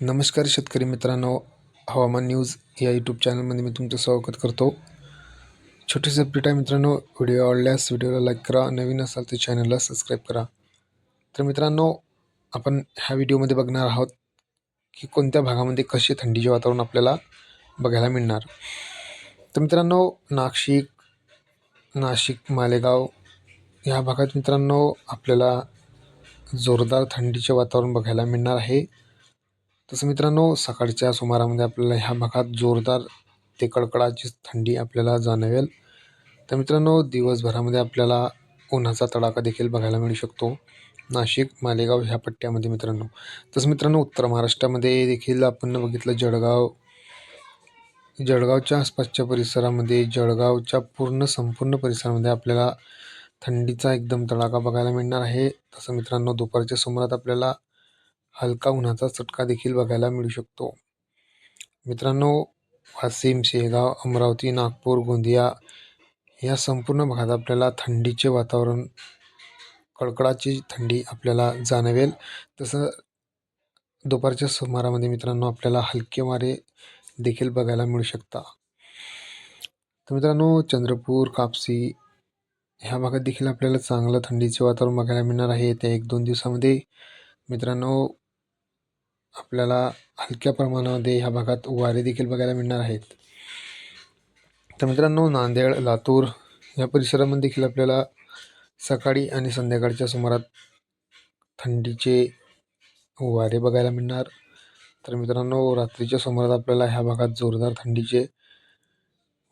नमस्कार शेतकरी मित्रांनो हवामान न्यूज या यूट्यूब चॅनलमध्ये मी तुमचं स्वागत करतो. छोटीशी अपडेट आहे मित्रांनो व्हिडिओ आवडल्यास व्हिडिओला लाईक करा नवीन असाल तर चॅनलला सबस्क्राईब करा. तर मित्रांनो आपण ह्या व्हिडिओमध्ये बघणार आहोत की कोणत्या भागामध्ये कसे थंडीचे वातावरण आपल्याला बघायला मिळणार. तर मित्रांनो नाशिक नाशिक मालेगाव ह्या भागात मित्रांनो आपल्याला जोरदार थंडीचे वातावरण बघायला मिळणार आहे. तसं मित्रांनो सकाळच्या सुमारामध्ये आपल्याला ह्या भागात जोरदार ते कडकडाची थंडी आपल्याला जाणवेल. तर मित्रांनो दिवसभरामध्ये आपल्याला उन्हाचा तडाखा देखील बघायला मिळू शकतो. नाशिक मालेगाव ह्या पट्ट्यामध्ये मित्रांनो. तसं मित्रांनो उत्तर महाराष्ट्रामध्ये देखील आपण बघितलं जळगाव जळगावच्या आसपासच्या परिसरामध्ये जळगावच्या पूर्ण संपूर्ण परिसरामध्ये आपल्याला थंडीचा एकदम तडाखा बघायला मिळणार आहे. तसं मित्रांनो दुपारच्या सुमारात आपल्याला हलका उन्हाचा चटका देखील बघायला मिळू शकतो. मित्रांनो वाशिम शेगाव अमरावती नागपूर गोंदिया या संपूर्ण भागात आपल्याला थंडीचे वातावरण कडकडाची थंडी आपल्याला जाणवेल. तसं दुपारच्या सुमारामध्ये मित्रांनो आपल्याला हलके वारे देखील बघायला मिळू शकता. तर मित्रांनो चंद्रपूर कापसी ह्या भागात देखील आपल्याला चांगलं थंडीचे वातावरण बघायला मिळणार आहे. त्या एक दोन दिवसामध्ये मित्रांनो आपल्याला हलक्या प्रमाणामध्ये ह्या भागात वारे देखील बघायला मिळणार आहेत. तर मित्रांनो नांदेड लातूर या परिसरामध्ये देखील आपल्याला सकाळी आणि संध्याकाळच्या सुमारात थंडीचे वारे बघायला मिळणार. तर मित्रांनो रात्रीच्या सुमारात आपल्याला ह्या भागात जोरदार थंडीचे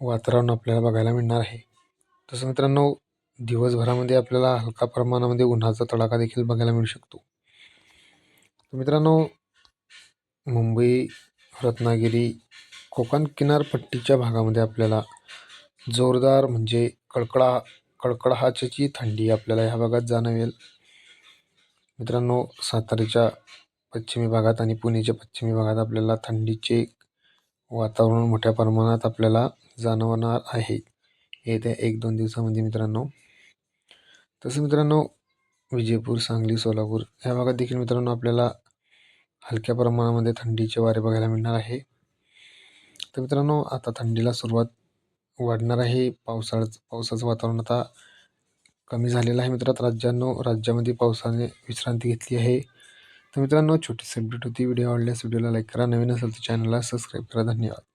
वातावरण आपल्याला बघायला मिळणार आहे. तसं मित्रांनो दिवसभरामध्ये आपल्याला हलका प्रमाणामध्ये उन्हाचा तडाखा देखील बघायला मिळू शकतो. तर मित्रांनो मुंबई रत्नागिरी कोकण किनारपट्टीच्या भागामध्ये आपल्याला जोरदार म्हणजे कडकडा कडकडाची थंडी आपल्याला ह्या भागात जाणवेल. मित्रांनो साताऱ्याच्या पश्चिमी भागात आणि पुणेच्या पश्चिमी भागात आपल्याला थंडीचे वातावरण मोठ्या प्रमाणात आपल्याला जाणवणार आहे. येत्या एक दोन दिवसामध्ये मित्रांनो. तसं मित्रांनो विजयपूर सांगली सोलापूर ह्या भागात देखील मित्रांनो आपल्याला हलक्या प्रमाणामध्ये थंडीचे वारे बघायला मिळणार आहे. तर मित्रांनो आता थंडीला सुरुवात वाढणार आहे. पावसाळ्याचं पावसाचं वातावरण आता कमी झालेलं आहे मित्रात राज्यांनो राज्यामध्ये पावसाने विश्रांती घेतली आहे. तर मित्रांनो छोटी अपडेट होती. व्हिडिओ आवडल्यास व्हिडिओला लाईक करा. नवीन असेल तर चॅनलला सबस्क्राईब करा. धन्यवाद.